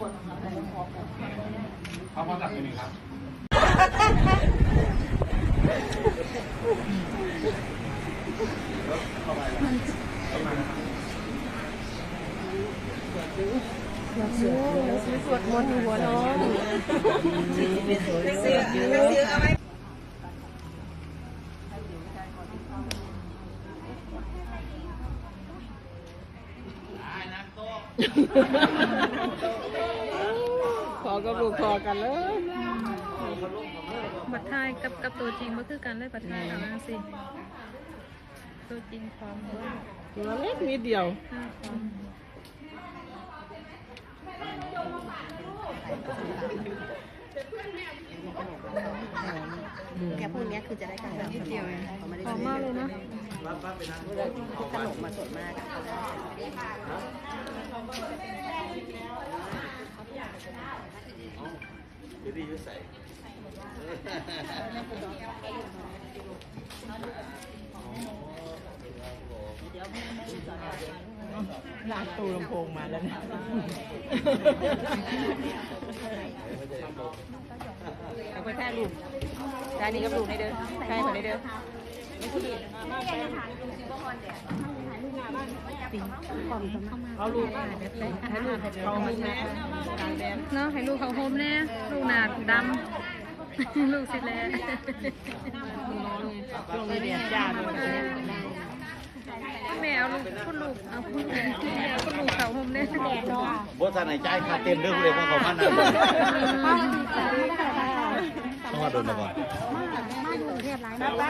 เขาพอจับอยู่นี่ครับสวดมนต์อยู่หัวน้องขอกับลูก ขอกันเลยบัตรไทยกับกับตัวจริงก็คือกันเลยบัตรไทยเอามาสิ ตัวจริงความเบอร์ตัวเล็กนิดเดียวแกพวกเนี้ยคือจะได้การนิดเดียวเองหอมมากเลยนะขนมมาสดมาก อะลากตูลำโพงมาแล้วนะเอาไปแค่ลูกได้นี่กับลูกในเด้อใช่คนในเด้อ เอาลูกให้ลูกเขาให้แม่กลางแดนเนาะให้ลูกเขาโฮมแน่ลูกหนาดำลูกสิแลลงในเดียนจ้าด้วยแมวลูกคุณลูกเอาคุณแม่คุณลูกเขาโฮมแน่แดดเนาะบทสานใจายค่าเต้นเรื่องเลยเพราะเขามันนะ ต้องมาโดนมาก่อน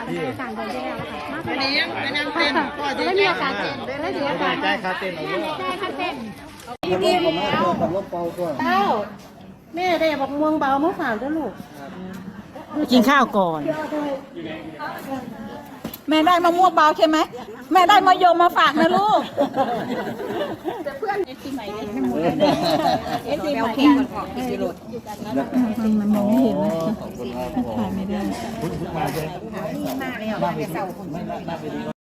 พี่เลี้ยงไปนั่งเต้นพ่อจะไม่มีโอกาสเต้นบทสานใจายค่าเต้นเอาเยอะเต้าแม่ได้บอกม่วงเบาเมื่อฝากด้วยลูกกินข้าวก่อน แม่ได้มะม่วงเบาใช่ไหมแม่ได้มะยมมาฝากนะลูกเอ็นซีใหม่มันมองไม่เห็นนะขอบคุณครับผมถ่ายไม่ได้